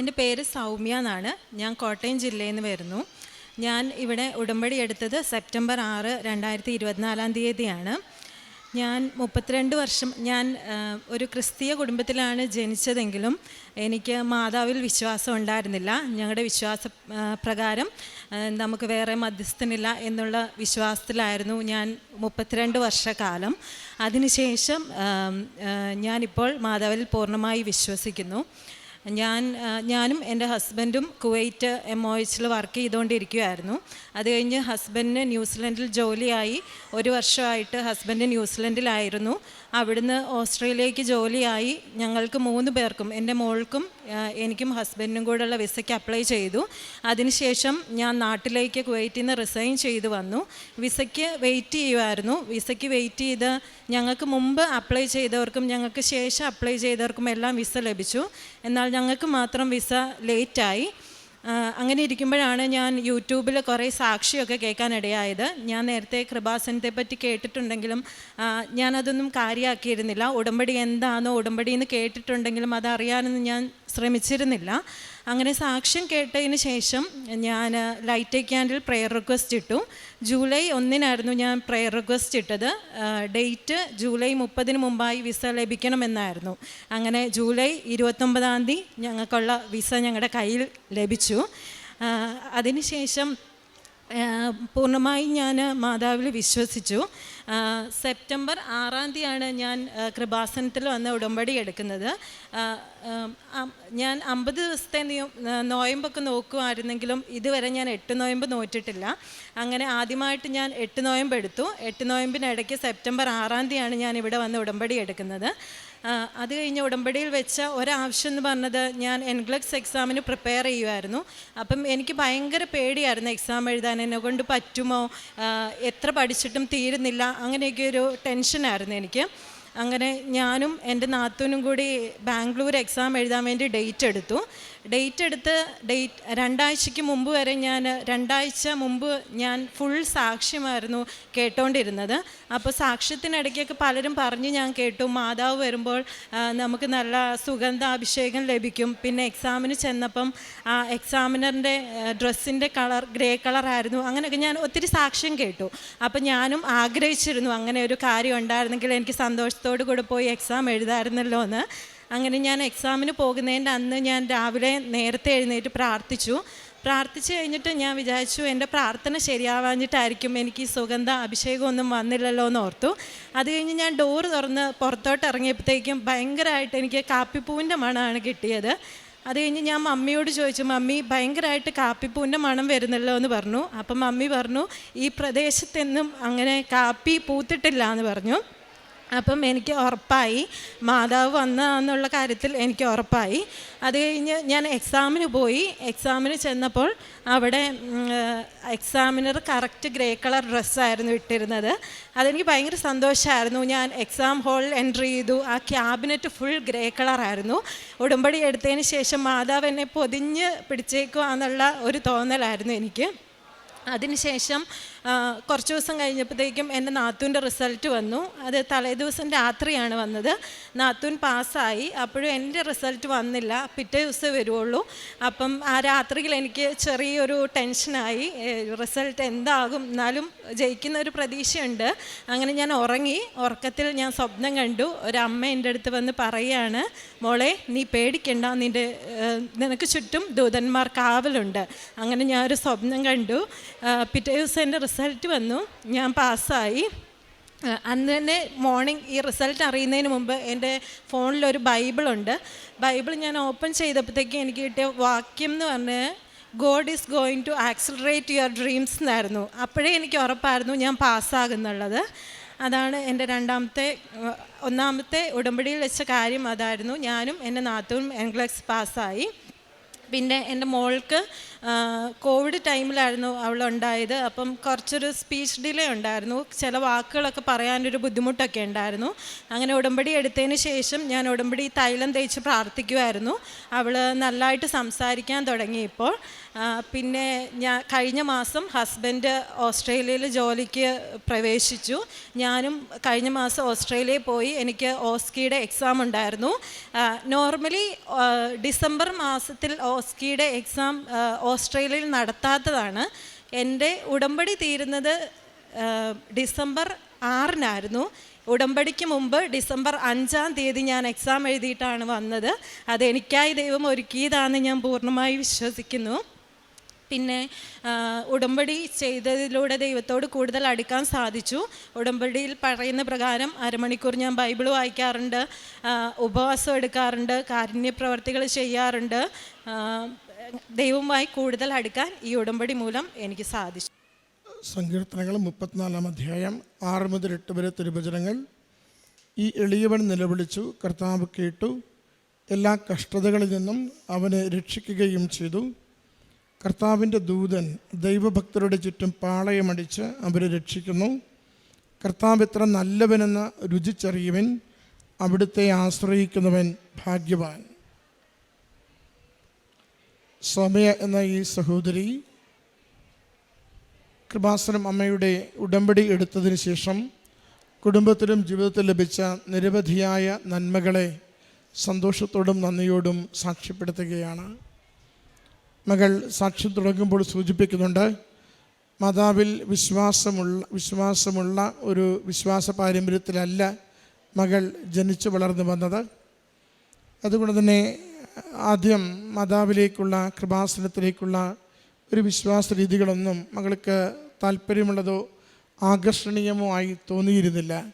എന്റെ പേര് സൗമ്യ എന്നാണ്. ഞാൻ കോട്ടയം ജില്ലയിൽ നിന്ന് വരുന്നു. ഞാൻ ഇവിടെ ഉടമ്പടി എടുത്തത് സെപ്റ്റംബർ ആറ് രണ്ടായിരത്തി ഇരുപത്തിനാലാം തീയതിയാണ്. ഞാൻ മുപ്പത്തിരണ്ട് വർഷം ഞാൻ ഒരു ക്രിസ്തീയ കുടുംബത്തിലാണ് ജനിച്ചതെങ്കിലും എനിക്ക് മാതാവിൽ വിശ്വാസം ഉണ്ടായിരുന്നില്ല. ഞങ്ങളുടെ വിശ്വാസ പ്രകാരം നമുക്ക് വേറെ മധ്യസ്ഥനില്ല എന്നുള്ള വിശ്വാസത്തിലായിരുന്നു ഞാൻ മുപ്പത്തിരണ്ട് വർഷക്കാലം. അതിനുശേഷം ഞാനിപ്പോൾ മാതാവിൽ പൂർണമായി വിശ്വസിക്കുന്നു. ഞാൻ ഞാനും എന്റെ ഹസ്ബൻഡും കുവൈറ്റ് എം ഒ എച്ചിൽ വർക്ക് ചെയ്തുകൊണ്ടിരിക്കുകയായിരുന്നു അത് കഴിഞ്ഞ് ഹസ്ബൻഡിന് ന്യൂസിലൻഡിൽ ജോലിയായി. ഒരു വർഷമായിട്ട് ഹസ്ബൻഡ് ന്യൂസിലൻഡിലായിരുന്നു. അവിടുന്ന് ഓസ്ട്രേലിയക്ക് ജോലിയായി ഞങ്ങൾക്ക് മൂന്ന് പേർക്കും എന്റെ മോൾക്കും എനിക്കും ഹസ്ബൻഡിനും കൂടെയുള്ള വിസയ്ക്ക് അപ്ലൈ ചെയ്തു. അതിനുശേഷം ഞാൻ നാട്ടിലേക്ക് കുവൈറ്റിൽ നിന്ന് റിസൈൻ ചെയ്തു വന്നു. വിസയ്ക്ക് വെയിറ്റ് ചെയ്യുമായിരുന്നു വിസയ്ക്ക് വെയിറ്റ് ചെയ്ത് ഞങ്ങൾക്ക് മുമ്പ് അപ്ലൈ ചെയ്തവർക്കും ഞങ്ങൾക്ക് ശേഷം അപ്ലൈ ചെയ്തവർക്കും എല്ലാം വിസ ലഭിച്ചു. എന്നാൽ ഞങ്ങൾക്ക് മാത്രം വിസ ലേറ്റായി. അങ്ങനെ ഇരിക്കുമ്പോഴാണ് ഞാൻ യൂട്യൂബിൽ കുറേ സാക്ഷിയൊക്കെ കേൾക്കാനിടയായത്. ഞാൻ നേരത്തെ കൃപാസനത്തെ പറ്റി കേട്ടിട്ടുണ്ടെങ്കിലും ഞാനതൊന്നും കാര്യമാക്കിയിരുന്നില്ല ഉടമ്പടി എന്താണോ ഉടമ്പടി എന്ന് കേട്ടിട്ടുണ്ടെങ്കിലും അതറിയാനൊന്നും ഞാൻ ശ്രമിച്ചിരുന്നില്ല. അങ്ങനെ സാക്ഷ്യം കേട്ടതിന് ശേഷം ഞാൻ ലൈറ്റ് ക്യാൻഡിൽ പ്രെയർ റിക്വസ്റ്റ് ഇട്ടു. ജൂലൈ ഒന്നിനായിരുന്നു ഞാൻ പ്രെയർ റിക്വസ്റ്റ് ഇട്ടത്. ഡേറ്റ് ജൂലൈ മുപ്പതിന് മുമ്പായി വിസ ലഭിക്കണമെന്നായിരുന്നു. അങ്ങനെ ജൂലൈ ഇരുപത്തൊമ്പതാം തീയതി ഞങ്ങൾക്കുള്ള വിസ ഞങ്ങളുടെ കയ്യിൽ ലഭിച്ചു. അതിനുശേഷം പൂർണമായി ഞാൻ മാതാവിൽ വിശ്വസിച്ചു. സെപ്റ്റംബർ ആറാം തീയതിയാണ് ഞാൻ കൃപാസനത്തിൽ വന്ന് ഉടമ്പടി എടുക്കുന്നത്. ഞാൻ അമ്പത് ദിവസത്തെ നോയമ്പൊക്കെ നോക്കുമായിരുന്നെങ്കിലും ഇതുവരെ ഞാൻ എട്ട് നോയമ്പ് നോറ്റിട്ടില്ല. അങ്ങനെ ആദ്യമായിട്ട് ഞാൻ എട്ട് നോയമ്പ് എടുത്തു. എട്ട് നോയമ്പിനിടയ്ക്ക് സെപ്റ്റംബർ ആറാം തീയതിയാണ് ഞാൻ ഇവിടെ വന്ന് ഉടമ്പടി എടുക്കുന്നത്. അത് കഴിഞ്ഞ് ഉടമ്പടിയിൽ വെച്ച ഒരാവശ്യം എന്ന് പറഞ്ഞത് ഞാൻ എൻഗ്ലക്സ് എക്സാമിന് പ്രിപ്പയർ ചെയ്യുമായിരുന്നു അപ്പം എനിക്ക് ഭയങ്കര പേടിയായിരുന്നു എക്സാം എഴുതാൻ. എന്നെ കൊണ്ട് പറ്റുമോ? എത്ര പഠിച്ചിട്ടും തീരുന്നില്ല. അങ്ങനെയൊക്കെ ഒരു ടെൻഷനായിരുന്നു എനിക്ക്. അങ്ങനെ ഞാനും എന്റെ നാത്തൂനും കൂടി ബാംഗ്ലൂർ എക്സാം എഴുതാൻ വേണ്ടി ഡേറ്റ് എടുത്തു. ഡേറ്റ് എടുത്ത് ഡേറ്റ് രണ്ടാഴ്ചയ്ക്ക് മുമ്പ് വരെ ഞാൻ രണ്ടാഴ്ച മുമ്പ് ഞാൻ ഫുൾ സാക്ഷ്യമായിരുന്നു കേട്ടോണ്ടിരുന്നത്. അപ്പോൾ സാക്ഷ്യത്തിനിടയ്ക്കൊക്കെ പലരും പറഞ്ഞ് ഞാൻ കേട്ടു. മാതാവ് വരുമ്പോൾ നമുക്ക് നല്ല സുഗന്ധാഭിഷേകം ലഭിക്കും. പിന്നെ എക്സാമിന് ചെന്നപ്പം ആ എക്സാമിനറിന്റെ ഡ്രസ്സിന്റെ കളർ ഗ്രേ കളറായിരുന്നു അങ്ങനെയൊക്കെ ഞാൻ ഒത്തിരി സാക്ഷ്യം കേട്ടു. അപ്പം ഞാനും ആഗ്രഹിച്ചിരുന്നു അങ്ങനെ ഒരു കാര്യം ഉണ്ടായിരുന്നെങ്കിൽ എനിക്ക് സന്തോഷത്തോടു കൂടെ പോയി എക്സാം എഴുതാമായിരുന്നല്ലോ എന്ന് അങ്ങനെ ഞാൻ എക്സാമിന് പോകുന്നതിന്റെ അന്ന് ഞാൻ രാവിലെ നേരത്തെ എഴുന്നേറ്റ് പ്രാർത്ഥിച്ചു. പ്രാർത്ഥിച്ചു കഴിഞ്ഞിട്ട് ഞാൻ വിചാരിച്ചു എന്റെ പ്രാർത്ഥന ശരിയാവാഞ്ഞിട്ടായിരിക്കും എനിക്ക് സുഗന്ധ അഭിഷേകമൊന്നും വന്നില്ലല്ലോ എന്ന് ഓർത്തു. അത് കഴിഞ്ഞ് ഞാൻ ഡോറ് തുറന്ന് പുറത്തോട്ട് ഇറങ്ങിയപ്പോഴത്തേക്കും ഭയങ്കരമായിട്ട് എനിക്ക് കാപ്പിപ്പൂവിന്റെ മണമാണ് കിട്ടിയത്. അത് കഴിഞ്ഞ് ഞാൻ മമ്മിയോട് ചോദിച്ചു മമ്മി ഭയങ്കരമായിട്ട് കാപ്പിപ്പൂവിന്റെ മണം വരുന്നല്ലോ എന്ന് പറഞ്ഞു. അപ്പം മമ്മി പറഞ്ഞു ഈ പ്രദേശത്തെന്നും അങ്ങനെ കാപ്പി പൂത്തിട്ടില്ല എന്ന് പറഞ്ഞു. അപ്പം എനിക്ക് ഉറപ്പായി. മാതാവ് വന്ന എന്നുള്ള കാര്യത്തിൽ എനിക്ക് ഉറപ്പായി. അത് കഴിഞ്ഞ് ഞാൻ എക്സാമിന് പോയി. എക്സാമിന് ചെന്നപ്പോൾ അവിടെ എക്സാമിനർ കറക്റ്റ് ഗ്രേ കളർ ഡ്രസ്സായിരുന്നു ഇട്ടിരുന്നത്. അതെനിക്ക് ഭയങ്കര സന്തോഷമായിരുന്നു ഞാൻ എക്സാം ഹാളിൽ എൻട്രി ചെയ്തു. ആ ക്യാബിനറ്റ് ഫുൾ ഗ്രേ കളറായിരുന്നു ഉടമ്പടി എടുത്തതിന് ശേഷം മാതാവ് എന്നെ പൊതിഞ്ഞ് പിടിച്ചേക്കുക എന്നുള്ള ഒരു തോന്നലായിരുന്നു എനിക്ക്. അതിനുശേഷം കുറച്ച് ദിവസം കഴിഞ്ഞപ്പോഴത്തേക്കും എന്റെ നാത്തൂന്റെ റിസൾട്ട് വന്നു. അത് തലേദിവസം രാത്രിയാണ് വന്നത്. നാത്തൂൻ പാസ്സായി. അപ്പോഴും എന്റെ റിസൾട്ട് വന്നില്ല. പിറ്റേ ദിവസമേ വരുവുള്ളൂ. അപ്പം ആ രാത്രിയിൽ എനിക്ക് ചെറിയൊരു ടെൻഷനായി. റിസൾട്ട് എന്താകും? എന്നാലും ജയിക്കുന്ന ഒരു പ്രതീക്ഷയുണ്ട്. അങ്ങനെ ഞാൻ ഉറങ്ങി. ഉറക്കത്തിൽ ഞാൻ സ്വപ്നം കണ്ടു. ഒരമ്മ എന്റെ അടുത്ത് വന്ന് പറയുകയാണ് മോളെ നീ പേടിക്കണ്ട. നിന്റെ നിനക്ക് ചുറ്റും ദൂതന്മാർ കാവലുണ്ട്. അങ്ങനെ ഞാൻ ഒരു സ്വപ്നം കണ്ടു. പിറ്റേ ദിവസം എന്റെ റിസൾട്ട് വന്നു. ഞാൻ പാസ്സായി. അന്ന് തന്നെ മോർണിംഗ് ഈ റിസൾട്ട് അറിയുന്നതിന് മുമ്പ് എന്റെ ഫോണിലൊരു ബൈബിളുണ്ട്. ബൈബിൾ ഞാൻ ഓപ്പൺ ചെയ്തപ്പോഴത്തേക്കും എനിക്ക് കിട്ടിയ വാക്യം എന്ന് പറഞ്ഞ് God is going to accelerate your dreams എന്നായിരുന്നു. അപ്പോഴേ എനിക്ക് ഉറപ്പായിരുന്നു ഞാൻ പാസ്സാകുന്നുള്ളത്. അതാണ് എന്റെ രണ്ടാമത്തെ ഒന്നാമത്തെ ഉടമ്പടിയിൽ വെച്ച കാര്യം അതായിരുന്നു. ഞാനും എന്റെ നാത്തവും എൻഗ്ലക്സ് പാസ്സായി. പിന്നെ എന്റെ മോൾക്ക് കോവിഡ് ടൈമിലായിരുന്നു അവൾ ഉണ്ടായത് അപ്പം കുറച്ചൊരു സ്പീച്ച് ഡിലേ ഉണ്ടായിരുന്നു. ചില വാക്കുകളൊക്കെ പറയാനൊരു ബുദ്ധിമുട്ടൊക്കെ ഉണ്ടായിരുന്നു. അങ്ങനെ ഉടമ്പടി എടുത്തതിന് ശേഷം ഞാൻ ഉടമ്പടി തൈലം തേച്ച് പ്രാർത്ഥിക്കുമായിരുന്നു അവൾ നല്ലതായിട്ട് സംസാരിക്കാൻ തുടങ്ങി ഇപ്പോൾ. പിന്നെ ഞാൻ കഴിഞ്ഞ മാസം ഹസ്ബൻഡ് ഓസ്ട്രേലിയയിൽ ജോലിക്ക് പ്രവേശിച്ചു. ഞാനും കഴിഞ്ഞ മാസം ഓസ്ട്രേലിയയിൽ പോയി. എനിക്ക് ഓസ്കിയുടെ എക്സാം ഉണ്ടായിരുന്നു. നോർമലി ഡിസംബർ മാസത്തിൽ ഓസ്കിയുടെ എക്സാം ഓസ്ട്രേലിയയിൽ നടത്താത്തതാണ്. എന്റെ ഉടമ്പടി തീരുന്നത് ഡിസംബർ ആറിനായിരുന്നു. ഉടമ്പടിക്ക് മുമ്പ് ഡിസംബർ അഞ്ചാം തീയതി ഞാൻ എക്സാം എഴുതിയിട്ടാണ് വന്നത്. അതെനിക്കായി ദൈവം ഒരുക്കിയതാണെന്ന് ഞാൻ പൂർണമായി വിശ്വസിക്കുന്നു. പിന്നെ ഉടമ്പടി ചെയ്തതിലൂടെ ദൈവത്തോട് കൂടുതൽ അടുക്കാൻ സാധിച്ചു. ഉടമ്പടിയിൽ പറയുന്ന പ്രകാരം അരമണിക്കൂർ ഞാൻ ബൈബിൾ വായിക്കാറുണ്ട് ഉപവാസം എടുക്കാറുണ്ട് കാരുണ്യ പ്രവർത്തികൾ ചെയ്യാറുണ്ട് ദൈവവുമായി കൂടുതൽ അടുക്കാൻ ഈ ഉടമ്പടി മൂലം എനിക്ക് സാധിച്ചു. സങ്കീർത്തനങ്ങൾ മുപ്പത്തിനാലാം അധ്യായം ആറ് മുതൽ എട്ട് വരെ തിരുവചനങ്ങൾ. ഈ എളിയവൻ നിലവിളിച്ചു കർത്താവ് കേട്ടു എല്ലാ കഷ്ടതകളിൽ നിന്നും അവനെ രക്ഷിക്കുകയും ചെയ്തു. കർത്താവിന്റെ ദൂതൻ ദൈവഭക്തരുടെ ചുറ്റും പാളയമടിച്ച് അവരെ രക്ഷിക്കുന്നു. കർത്താവ് എത്ര നല്ലവനെന്ന് രുചിച്ചറിയുവൻ അവിടുത്തെ ആശ്രയിക്കുന്നവൻ ഭാഗ്യവാൻ. സമയ എന്ന ഈ സഹോദരി കൃപാസനം അമ്മയുടെ ഉടമ്പടി എടുത്തതിന് ശേഷം കുടുംബത്തിലും ജീവിതത്തിൽ ലഭിച്ച നിരവധിയായ നന്മകളെ സന്തോഷത്തോടും നന്ദിയോടും സാക്ഷ്യപ്പെടുത്തുകയാണ്. മകൾ സാക്ഷ്യം തുടങ്ങുമ്പോൾ സൂചിപ്പിക്കുന്നുണ്ട് മാതാവിൽ വിശ്വാസമുള്ള വിശ്വാസമുള്ള ഒരു വിശ്വാസ പാരമ്പര്യത്തിലല്ല മകൾ ജനിച്ചു വളർന്നു വന്നത്. അതുകൊണ്ട് തന്നെ ആദ്യം മാതാവിലേക്കുള്ള കൃപാസനത്തിലേക്കുള്ള ഒരു വിശ്വാസ രീതികളൊന്നും മകൾക്ക് താല്പര്യമുള്ളതോ ആകർഷണീയമോ ആയി തോന്നിയിരുന്നില്ല.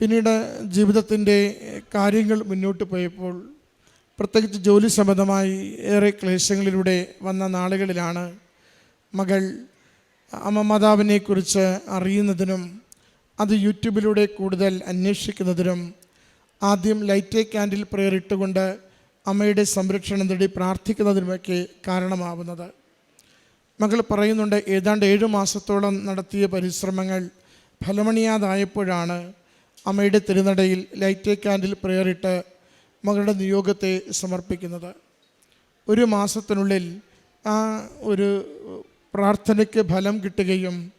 പിന്നീട് ജീവിതത്തിന്റെ കാര്യങ്ങൾ മുന്നോട്ട് പോയപ്പോൾ പ്രത്യേകിച്ച് ജോലി സംബന്ധമായി ഏറെ ക്ലേശങ്ങളിലൂടെ വന്ന നാളുകളിലാണ് മകൾ അമ്മ മാതാവിനെക്കുറിച്ച് അറിയുന്നതിനും അത് യൂട്യൂബിലൂടെ കൂടുതൽ അന്വേഷിക്കുന്നതിനും ആദ്യം ലൈറ്റ് ക്യാൻഡിൽ പ്രെയർ ഇട്ടുകൊണ്ട് അമ്മയുടെ സംരക്ഷണം തേടി പ്രാർത്ഥിക്കുന്നതിനുമൊക്കെ കാരണമാവുന്നത്. മകൾ പറയുന്നുണ്ട് ഏതാണ്ട് ഏഴ് മാസത്തോളം നടത്തിയ പരിശ്രമങ്ങൾ ഫലമണിയാതായപ്പോഴാണ് അമ്മയുടെ തിരുനടയിൽ ലൈറ്റ് ക്യാൻഡിൽ പ്രയറിട്ട് മകളുടെ നിയോഗത്തെ സമർപ്പിക്കുന്നത്. ഒരു മാസത്തിനുള്ളിൽ ആ ഒരു പ്രാർത്ഥനയ്ക്ക് ഫലം കിട്ടുകയും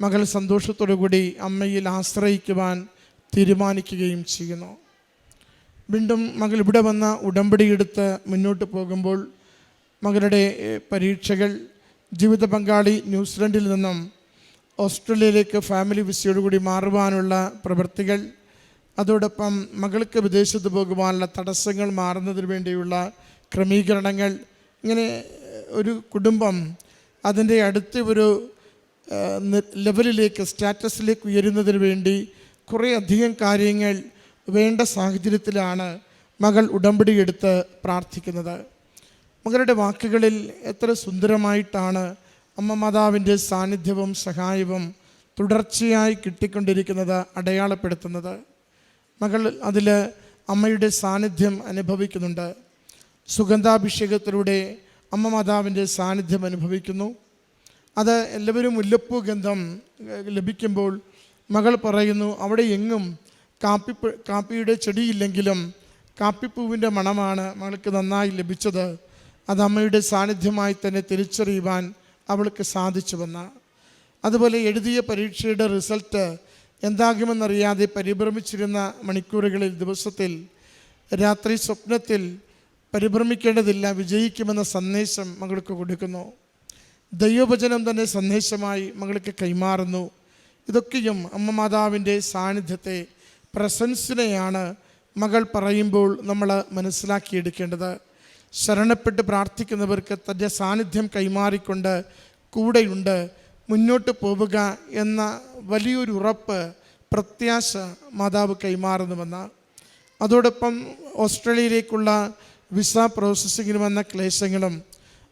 മകൾ സന്തോഷത്തോടു കൂടി അമ്മയിൽ ആശ്രയിക്കുവാൻ തീരുമാനിക്കുകയും ചെയ്യുന്നു. വീണ്ടും മകൾ ഇവിടെ വന്ന ഉടമ്പടിയെടുത്ത് മുന്നോട്ട് പോകുമ്പോൾ മകളുടെ പരീക്ഷകൾ ജീവിത പങ്കാളി ന്യൂസിലൻഡിൽ നിന്നും ഓസ്ട്രേലിയയിലേക്ക് ഫാമിലി വിസയോടുകൂടി മാറുവാനുള്ള പ്രവൃത്തികൾ അതോടൊപ്പം മകൾക്ക് വിദേശത്ത് പോകുവാനുള്ള തടസ്സങ്ങൾ മാറുന്നതിന് വേണ്ടിയുള്ള ക്രമീകരണങ്ങൾ. ഇങ്ങനെ ഒരു കുടുംബം അതിന്റെ അടുത്ത ഒരു ലെവലിലേക്ക് സ്റ്റാറ്റസിലേക്ക് ഉയരുന്നതിന് വേണ്ടി കുറേ അധികം കാര്യങ്ങൾ വേണ്ട സാഹചര്യത്തിലാണ് മകൾ ഉടമ്പടി എടുത്ത് പ്രാർത്ഥിക്കുന്നത്. മകളുടെ വാക്കുകളിൽ എത്ര സുന്ദരമായിട്ടാണ് അമ്മ മാതാവിന്റെ സാന്നിധ്യവും സഹായവും തുടർച്ചയായി കിട്ടിക്കൊണ്ടിരിക്കുന്നത് അടയാളപ്പെടുത്തുന്നത്. മകൾ അതിൽ അമ്മയുടെ സാന്നിധ്യം അനുഭവിക്കുന്നുണ്ട്. സുഗന്ധാഭിഷേകത്തിലൂടെ അമ്മ മാതാവിന്റെ സാന്നിധ്യം അനുഭവിക്കുന്നു. അത് എല്ലാവരും മുല്ലപ്പൂ ഗന്ധം ലഭിക്കുമ്പോൾ മകൾ പറയുന്നു അവിടെ എങ്ങും കാപ്പി കാപ്പിയുടെ ചെടിയില്ലെങ്കിലും കാപ്പിപ്പൂവിന്റെ മണമാണ് മകൾക്ക് നന്നായി ലഭിച്ചത്. അത് അമ്മയുടെ സാന്നിധ്യമായി തന്നെ തിരിച്ചറിയുവാൻ അവൾക്ക് സാധിച്ചുവെന്ന അതുപോലെ എഴുതിയ പരീക്ഷയുടെ റിസൾട്ട് എന്താകുമെന്നറിയാതെ പരിഭ്രമിച്ചിരുന്ന മണിക്കൂറുകളിൽ ദിവസത്തിൽ രാത്രി സ്വപ്നത്തിൽ പരിഭ്രമിക്കേണ്ടതില്ല വിജയിക്കുമെന്ന സന്ദേശം മകൾക്ക് കൊടുക്കുന്നു. ദൈവവചനം തന്നെ സന്ദേശമായി മകൾക്ക് കൈമാറുന്നു. ഇതൊക്കെയും അമ്മ മാതാവിന്റെ സാന്നിധ്യത്തെ പ്രസൻസിനെയാണ് മകൾ പറയുമ്പോൾ നമ്മൾ മനസ്സിലാക്കിയെടുക്കേണ്ടത്. ശരണപ്പെട്ട് പ്രാർത്ഥിക്കുന്നവർക്ക് തന്റെ സാന്നിധ്യം കൈമാറിക്കൊണ്ട് കൂടെയുണ്ട് മുന്നോട്ട് പോവുക എന്ന വലിയൊരു ഉറപ്പ് പ്രത്യാശ മാതാവ് കൈമാറുന്നുവെന്ന്. അതോടൊപ്പം ഓസ്ട്രേലിയയിലേക്കുള്ള വിസ പ്രോസസ്സിങ്ങിന് വന്ന ക്ലേശങ്ങളും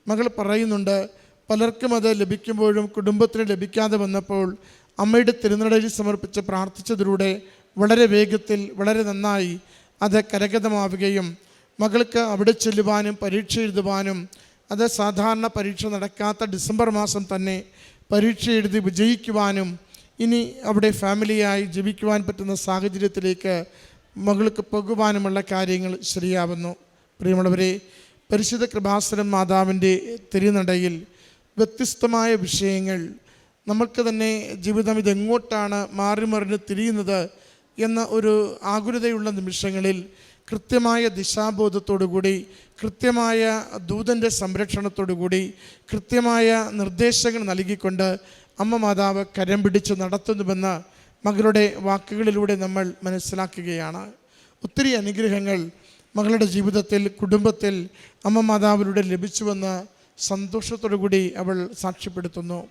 മകൾ പറയുന്നുണ്ട്. പലർക്കും അത് ലഭിക്കുമ്പോഴും കുടുംബത്തിന് ലഭിക്കാതെ വന്നപ്പോൾ അമ്മയുടെ തിരുനടയിൽ സമർപ്പിച്ച് പ്രാർത്ഥിച്ചതിലൂടെ വളരെ വേഗത്തിൽ വളരെ നന്നായി അത് കരഗതമാവുകയും മകൾക്ക് അവിടെ ചെല്ലുവാനും പരീക്ഷ എഴുതുവാനും അത് സാധാരണ പരീക്ഷ നടക്കാത്ത ഡിസംബർ മാസം തന്നെ പരീക്ഷ എഴുതി വിജയിക്കുവാനും ഇനി അവിടെ ഫാമിലിയായി ജീവിക്കുവാൻ പറ്റുന്ന സാഹചര്യത്തിലേക്ക് മകൾക്ക് പോകുവാനുമുള്ള കാര്യങ്ങൾ ശരിയാവുന്നു. പ്രിയമുള്ളവരെ പരിശുദ്ധ കൃപാസനം മാതാവിന്റെ തിരുനടയിൽ വ്യത്യസ്തമായ വിഷയങ്ങൾ. നമുക്ക് തന്നെ ജീവിതം ഇതെങ്ങോട്ടാണ് മാറി മറിഞ്ഞ് തിരിയുന്നത് എന്ന ഒരു ആകുലതയുള്ള നിമിഷങ്ങളിൽ കൃത്യമായ ദിശാബോധത്തോടുകൂടി കൃത്യമായ ദൂതന്റെ സംരക്ഷണത്തോടുകൂടി കൃത്യമായ നിർദ്ദേശങ്ങൾ നൽകിക്കൊണ്ട് അമ്മ മാതാവ് കരം പിടിച്ച് നടത്തുന്നുവെന്ന് മകളുടെ വാക്കുകളിലൂടെ നമ്മൾ മനസ്സിലാക്കുകയാണ്. ഒത്തിരി അനുഗ്രഹങ്ങൾ മകളുടെ ജീവിതത്തിൽ കുടുംബത്തിൽ അമ്മ മാതാവിലൂടെ ലഭിച്ചുവെന്ന് സന്തോഷത്തോടുകൂടി അവൾ സാക്ഷ്യപ്പെടുത്തുന്നു.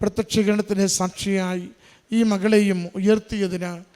പ്രത്യക്ഷീകരണത്തിന് സാക്ഷിയായി ഈ മകളെയും ഉയർത്തിയതിന്